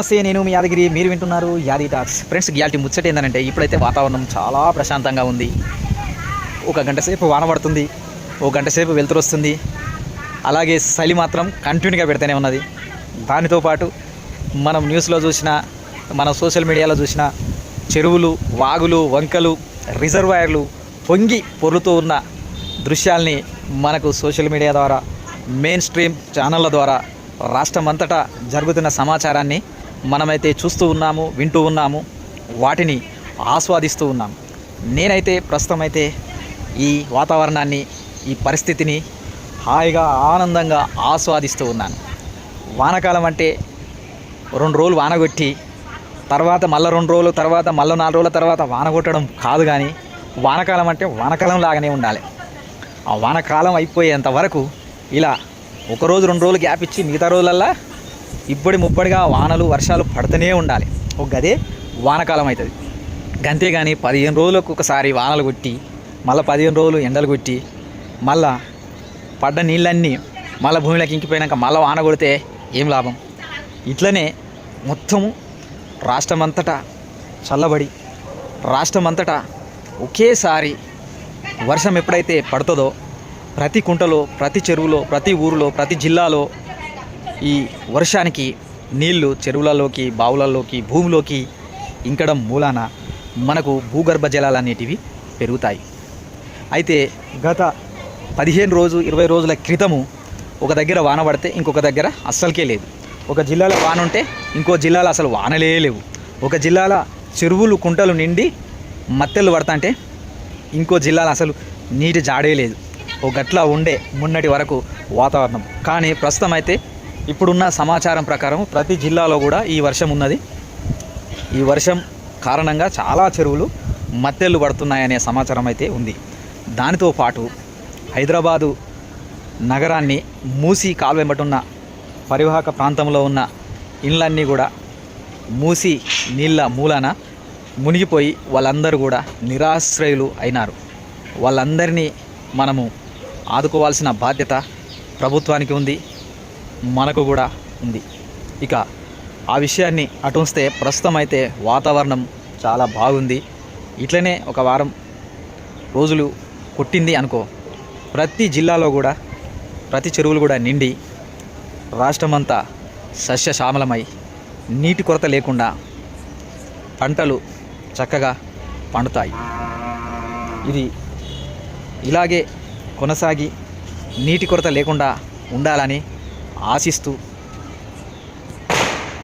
నమస్తే నేను మీ యాదగిరి. మీరు వింటున్నారు యాది టాక్స్. ఫ్రెండ్స్ గ్యాల్టీ ముచ్చట ఏంటంటే ఇప్పుడైతే వాతావరణం చాలా ప్రశాంతంగా ఉంది. ఒక గంట సేపు వాన పడుతుంది ఒక గంట సేపు వెలుతురు వస్తుంది. అలాగే చలి మాత్రం కంటిన్యూగా పెడుతూనే ఉన్నది. దానితో పాటు మనం న్యూస్లో చూసిన మన సోషల్ మీడియాలో చూసిన చెరువులు వాగులు వంకలు రిజర్వాయర్లు పొంగి పొర్లుతూ ఉన్న దృశ్యాల్ని మనకు సోషల్ మీడియా ద్వారా మెయిన్ స్ట్రీమ్ ఛానళ్ళ ద్వారా రాష్ట్రమంతటా జరుగుతున్న సమాచారాన్ని మనమైతే చూస్తూ ఉన్నాము వింటూ ఉన్నాము వాటిని ఆస్వాదిస్తూ ఉన్నాము నేనైతే ప్రస్తుతం అయితే ఈ వాతావరణాన్ని ఈ పరిస్థితిని హాయిగా ఆనందంగా ఆస్వాదిస్తూ ఉన్నాను. వానకాలం అంటే రెండు రోజులు వాన కొట్టి తర్వాత మళ్ళీ రెండు రోజులు తర్వాత మళ్ళీ నాలుగు రోజుల తర్వాత వాన కొట్టడం కాదు కానీ వానకాలం అంటే వానకాలం లాగానే ఉండాలి. ఆ వానకాలం అయిపోయేంత వరకు ఇలా ఒక రోజు రెండు రోజులు గ్యాప్ ఇచ్చి మిగతా రోజులల్లా ఇప్పటి ముప్పటిగా వానలు వర్షాలు పడుతూనే ఉండాలి. ఒక గదే వానకాలం అవుతుంది అంతేగాని పదిహేను రోజులకు ఒకసారి వానలు కొట్టి మళ్ళీ పదిహేను రోజులు ఎండలు కొట్టి మళ్ళా పడ్డ నీళ్ళన్నీ మళ్ళీ భూమిలోకి ఇంకిపోయినాక మళ్ళీ వాన కొడితే ఏం లాభం? ఇట్లనే మొత్తము రాష్ట్రమంతటా చల్లబడి రాష్ట్రమంతటా ఒకేసారి వర్షం ఎప్పుడైతే పడుతుందో ప్రతి కుంటలో ప్రతి చెరువులో ప్రతి ఊరిలో ప్రతి జిల్లాలో ఈ వర్షానికి నీళ్ళు చెరువులలోకి బావులలోకి భూమిలోకి ఇంకడం మూలాన మనకు భూగర్భ జలాలు అనేటివి పెరుగుతాయి. అయితే గత పదిహేను రోజు ఇరవై రోజుల క్రితము ఒక దగ్గర వాన పడితే ఇంకొక దగ్గర అస్సలకే లేదు. ఒక జిల్లాలో వాన ఉంటే ఇంకో జిల్లాలో అసలు వానలే లేవు. ఒక జిల్లాల చెరువులు కుంటలు నిండి మత్తెలు పడతాంటే ఇంకో జిల్లాలో అసలు నీటి జాడే లేదు. ఒక గట్లా ఉండే మొన్నటి వరకు వాతావరణం. కానీ ప్రస్తుతం అయితే ఇప్పుడున్న సమాచారం ప్రకారం ప్రతి జిల్లాలో కూడా ఈ వర్షం ఉన్నది. ఈ వర్షం కారణంగా చాలా చెరువులు మత్తెళ్ళు పడుతున్నాయనే సమాచారం అయితే ఉంది. దానితో పాటు హైదరాబాదు నగరాన్ని మూసి కాలువెంబటున్న పరివాహక ప్రాంతంలో ఉన్న ఇండ్లన్నీ కూడా మూసి నీళ్ళ మూలాన మునిగిపోయి వాళ్ళందరూ కూడా నిరాశ్రయులు అయినారు. వాళ్ళందరినీ మనము ఆదుకోవాల్సిన బాధ్యత ప్రభుత్వానికి ఉంది. మనకు కూడా ఉంది. ఇక ఆ విషయాన్ని అటుంస్తే ప్రస్తుతం అయితే వాతావరణం చాలా బాగుంది. ఇట్లనే ఒక వారం రోజులు కొట్టింది అనుకో ప్రతి జిల్లాలో కూడా ప్రతి చెరువులు కూడా నిండి రాష్ట్రమంతా సస్యశ్యామలమై నీటి కొరత లేకుండా పంటలు చక్కగా పండుతాయి. ఇది ఇలాగే కొనసాగి నీటి కొరత లేకుండా ఉండాలని ఆశిస్తూ